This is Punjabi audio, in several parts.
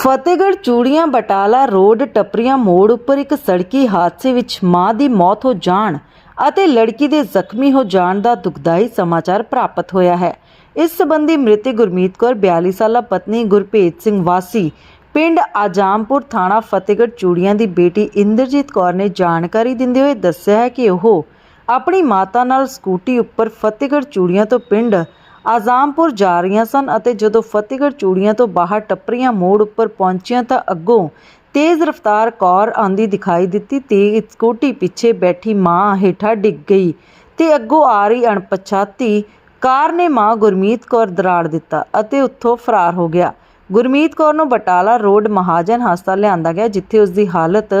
ਫਤਿਹਗੜ੍ਹ ਚੂੜੀਆਂ ਬਟਾਲਾ ਰੋਡ ਟੱਪਰੀਆਂ ਮੋੜ ਉੱਪਰ ਇੱਕ ਸੜਕੀ ਹਾਦਸੇ ਵਿੱਚ ਮਾਂ ਦੀ ਮੌਤ ਹੋ ਜਾਣ ਅਤੇ ਲੜਕੀ ਦੇ ਜ਼ਖਮੀ ਹੋ ਜਾਣ ਦਾ ਦੁਖਦਾਈ ਸਮਾਚਾਰ ਪ੍ਰਾਪਤ ਹੋਇਆ ਹੈ। ਇਸ ਸਬੰਧੀ ਮ੍ਰਿਤਕ ਗੁਰਮੀਤ ਕੌਰ 42 ਸਾਲਾ ਪਤਨੀ ਗੁਰਭੇਜ ਸਿੰਘ ਵਾਸੀ, ਪਿੰਡ ਆਜਾਮਪੁਰ ਥਾਣਾ ਫਤਿਹਗੜ੍ਹ ਚੂੜੀਆਂ ਦੀ ਬੇਟੀ ਇੰਦਰਜੀਤ ਕੌਰ ਨੇ ਜਾਣਕਾਰੀ ਦਿੰਦੇ ਹੋਏ ਦੱਸਿਆ ਹੈ ਕਿ ਉਹ ਆਪਣੀ ਮਾਤਾ ਨਾਲ ਸਕੂਟੀ ਉੱਪਰ ਫਤਿਹਗੜ੍ਹ ਚੂੜੀਆਂ ਤੋਂ ਪਿੰਡ ਆਜ਼ਾਮਪੁਰ ਜਾ ਰਹੀਆਂ ਸਨ ਅਤੇ ਜਦੋਂ ਫਤਿਹਗੜ੍ਹ ਚੂੜੀਆਂ ਤੋਂ ਬਾਹਰ ਟੱਪਰੀਆਂ ਮੋੜ ਉੱਪਰ ਪਹੁੰਚੀਆਂ ਤਾਂ ਅੱਗੋਂ ਤੇਜ਼ ਰਫ਼ਤਾਰ ਕਾਰ ਆਂਦੀ ਦਿਖਾਈ ਦਿੱਤੀ ਤੇ ਸਕੂਟੀ ਪਿੱਛੇ ਬੈਠੀ ਮਾਂ ਹੇਠਾਂ ਡਿੱਗ ਗਈ ਤੇ ਅੱਗੋਂ ਆ ਰਹੀ ਅਣਪਛਾਤੀ ਕਾਰ ਨੇ ਮਾਂ ਗੁਰਮੀਤ ਕੌਰ ਦਰਾੜ ਦਿੱਤਾ ਅਤੇ ਉੱਥੋਂ ਫਰਾਰ ਹੋ ਗਿਆ। ਗੁਰਮੀਤ ਕੌਰ ਨੂੰ ਬਟਾਲਾ ਰੋਡ ਮਹਾਜਨ ਹਸਪਤਾਲ ਲਿਆਂਦਾ ਗਿਆ, ਜਿੱਥੇ ਉਸ ਦੀ ਹਾਲਤ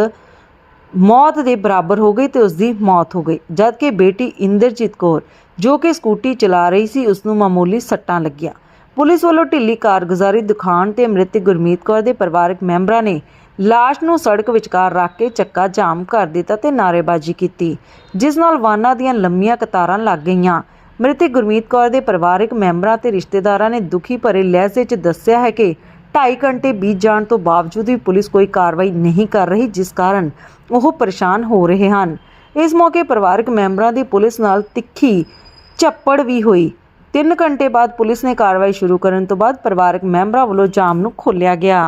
ਮੌਤ ਦੇ ਬਰਾਬਰ ਹੋ ਗਈ ਤੇ ਉਸ ਦੀ ਮੌਤ ਹੋ ਗਈ। ਜਦਕਿ ਬੇਟੀ ਇੰਦਰਜੀਤ ਕੌਰ, ਜੋ ਕਿ ਸਕੂਟੀ ਚਲਾ ਰਹੀ ਸੀ ਉਸ ਨੂੰ ਮਾਮੂਲੀ ਸੱਟਾਂ ਲੱਗੀਆਂ। ਪੁਲਿਸ ਵੱਲੋਂ ਢਿੱਲੀ ਕਾਰਗੁਜ਼ਾਰੀ ਦਿਖਾਉਣ ਤੇ ਮ੍ਰਿਤਕ ਗੁਰਮੀਤ ਕੌਰ ਦੇ ਪਰਿਵਾਰਕ ਮੈਂਬਰਾਂ ਨੇ ਲਾਸ਼ ਨੂੰ ਸੜਕ ਵਿਚਕਾਰ ਰੱਖ ਕੇ ਚੱਕਾ ਜਾਮ ਕਰ ਦਿੱਤਾ ਤੇ ਨਾਅਰੇਬਾਜ਼ੀ ਕੀਤੀ, ਜਿਸ ਨਾਲ ਵਾਹਨਾਂ ਦੀਆਂ ਲੰਮੀਆਂ ਕਤਾਰਾਂ ਲੱਗ ਗਈਆਂ। ਮ੍ਰਿਤਕ ਗੁਰਮੀਤ ਕੌਰ ਦੇ ਪਰਿਵਾਰਕ ਮੈਂਬਰਾਂ ਤੇ ਰਿਸ਼ਤੇਦਾਰਾਂ ਨੇ ਦੁਖੀ ਭਰੇ ਲਹਿਜੇ 'ਚ ਦੱਸਿਆ ਹੈ ਕਿ 2.5 ਘੰਟੇ ਬੀਤ ਜਾਣ ਤੋਂ ਬਾਵਜੂਦ ਵੀ ਪੁਲਿਸ ਕੋਈ ਕਾਰਵਾਈ ਨਹੀਂ ਕਰ ਰਹੀ, ਜਿਸ ਕਾਰਨ ਉਹ ਪਰੇਸ਼ਾਨ ਹੋ ਰਹੇ ਹਨ। ਇਸ ਮੌਕੇ ਪਰਿਵਾਰਕ ਮੈਂਬਰਾਂ ਦੀ ਪੁਲਿਸ ਨਾਲ ਤਿੱਖੀ ਝੱਪੜ ਵੀ ਹੋਈ। 3 ਘੰਟੇ ਬਾਅਦ ਪੁਲਿਸ ਨੇ ਕਾਰਵਾਈ ਸ਼ੁਰੂ ਕਰਨ ਤੋਂ ਬਾਅਦ ਪਰਿਵਾਰਕ ਮੈਂਬਰਾਂ ਵੱਲੋਂ ਜਾਮ ਨੂੰ ਖੋਲ੍ਹਿਆ ਗਿਆ।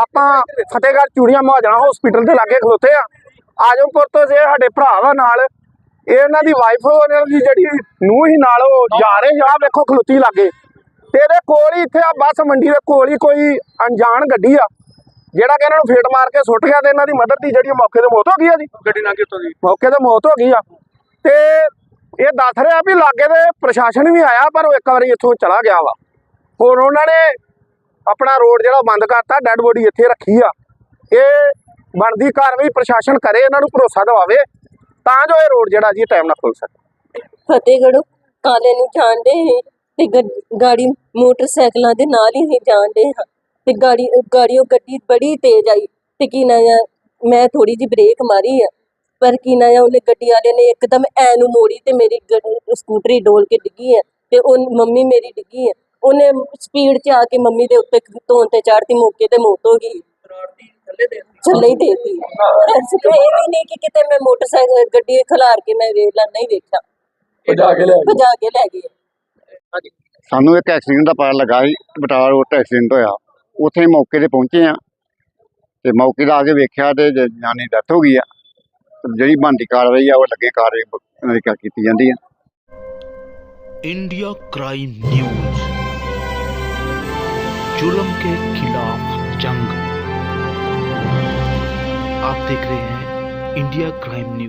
ਆਪਾਂ ਫਤਿਹਗੜ੍ਹ ਚੂੜੀਆਂ ਮਹਾਜਣਾ ਹਸਪੀਟਲ ਦੇ ਲਾਗੇ ਖਲੋਤੇ ਆ। ਆਜਮਪੁਰ ਤੋਂ ਜੇ ਸਾਡੇ ਭਰਾ ਵਾ ਨਾਲ, ਇਹ ਇਹਨਾਂ ਦੀ ਵਾਈਫ ਉਹਨਾਂ ਦੀ ਜਿਹੜੀ ਨੂੰਹ ਹੀ ਨਾਲ ਉਹ ਜਾ ਰਹੇ ਆ। ਵੇਖੋ ਖਲੋਤੀ ਲਾਗੇ। ਤੇ ਇਹਦੇ ਕੋਲ ਹੀ ਇੱਥੇ ਆ ਬੱਸ ਮੰਡੀ ਦੇ ਕੋਲ ਹੀ ਕੋਈ ਅਣਜਾਣ ਗੱਡੀ ਆ ਜਿਹੜਾ ਕਿ ਇਹਨਾਂ ਨੂੰ ਫੇਟ ਮਾਰ ਕੇ ਸੁੱਟ ਗਿਆ ਤੇ ਇਹਨਾਂ ਦੀ ਮਦਰ ਦੀ ਜਿਹੜੀ ਮੌਕੇ ਤੇ ਮੌਤ ਹੋ ਗਈ ਆ ਜੀ। ਗੱਡੀ ਨਾ ਕਿਤੋਂ ਦੀ। ਮੌਕੇ ਤੇ ਮੌਤ ਹੋ ਗਈ ਆ। ਤੇ ਇਹ ਦੱਸ ਰਿਹਾ ਵੀ ਲਾਗੇ ਦੇ ਪ੍ਰਸ਼ਾਸਨ ਵੀ ਆਇਆ ਪਰ ਉਹ ਇੱਕ ਵਾਰੀ ਇੱਥੋਂ ਚਲਾ ਗਿਆ ਵਾ। ਹੁਣ ਉਹਨਾਂ ਨੇ ਆਪਣਾ ਰੋਡ ਜਿਹੜਾ ਬੰਦ ਕਰਤਾ ਡੈੱਡ ਬੋਡੀ ਇੱਥੇ ਰੱਖੀ ਆ। ਇਹ ਬਣਦੀ ਕਾਰਵਾਈ ਪ੍ਰਸ਼ਾਸਨ ਕਰੇ ਇਹਨਾਂ ਨੂੰ ਭਰੋਸਾ ਦਿਵਾਵੇ ਤਾਂ ਜੋ ਇਹ ਰੋਡ ਜਿਹੜਾ ਜੀ ਟਾਈਮ ਨਾਲ ਖੁੱਲ ਸਕੇ। ਫਤਿਹਗੜ੍ਹ ਕਾਲੇ ਨੂੰ ਜਾਣਦੇ ਤੇ ਗਾੜੀ ਮੋਟਰਸਾਈਕਲਾਂ ਦੇ ਨਾਲ ਹੀ ਅਸੀਂ ਜਾਣਦੇ ਹਾਂ। ਤੇ ਗਾੜੀ ਗਾੜੀਓ ਗੱਡੀ ਬੜੀ ਤੇਜ਼ ਆਈ ਤੇ ਕੀ ਨਾ ਮੈਂ ਥੋੜੀ ਜਿਹੀ ਬ੍ਰੇਕ ਮਾਰੀ ਆ ਪਰ ਕੀ ਨਾ ਉਹਨੇ ਗੱਡੀ ਵਾਲੇ ਨੇ ਇੱਕਦਮ ਐ ਨੂੰ ਮੋੜੀ ਤੇ ਮੇਰੀ ਗੱਡੀ- ਸਕੂਟਰੀ ਡੋਲ ਕੇ ਡਿੱਗੀ ਆ ਤੇ ਉਹ ਮੰਮੀ ਮੇਰੀ ਡਿੱਗੀ ਆ। ਉਹਨੇ ਸਪੀਡ 'ਚ ਆ ਕੇ ਮੰਮੀ ਦੇ ਉੱਤੇ ਧੋਣ ਤੇ ਚੜ੍ਹਤੀ ਮੌਕੇ ਤੇ ਮੌਤ ਹੋ ਗਈ। ਥੱਲੇ ਹੀ ਦੇਤੀ। ਇਹ ਵੀ ਨਹੀਂ ਕਿ ਕਿਤੇ ਮੈਂ ਮੋਟਰਸਾਈਕਲ ਗੱਡੀ ਖਿਲਾਰ ਕੇ ਮੈਂ ਵੇਖ ਲਾ ਨਹੀਂ ਵੇਖਿਆ। ਭਜਾ ਕੇ ਲੈ ਭਜਾ ਕੇ ਲੈ ਗਏ ਸਾਨੂੰ ਇੱਕ ਐਕਸੀਡੈਂਟ ਦਾ ਪਤਾ ਲੱਗਾ ਸੀ ਬਟਾਲਾ ਰੋਡ ਤੇ ਐਕਸੀਡੈਂਟ ਹੋਇਆ ਉੱਥੇ ਮੌਕੇ ਤੇ ਪਹੁੰਚੇ ਆ ਤੇ ਮੌਕੇ ਦਾ ਆ ਕੇ ਵੇਖਿਆ ਤੇ ਜ- ਜਾਨੀ ਡੈਥ ਹੋ ਗਈ ਆ ਤੇ ਜਿਹੜੀ ਬਣਦੀ ਕਾਰਵਾਈ ਆ ਉਹ ਲੱਗੇ ਕਾਰਵਾਈ ਬ- ਉਹਨਾਂ ਦੀ ਕਰ- ਕੀਤੀ ਜਾਂਦੀ ਆ इंडिया क्राइम न्यूज जुल्म के खिलाफ जंग आप देख रहे हैं इंडिया क्राइम न्यूज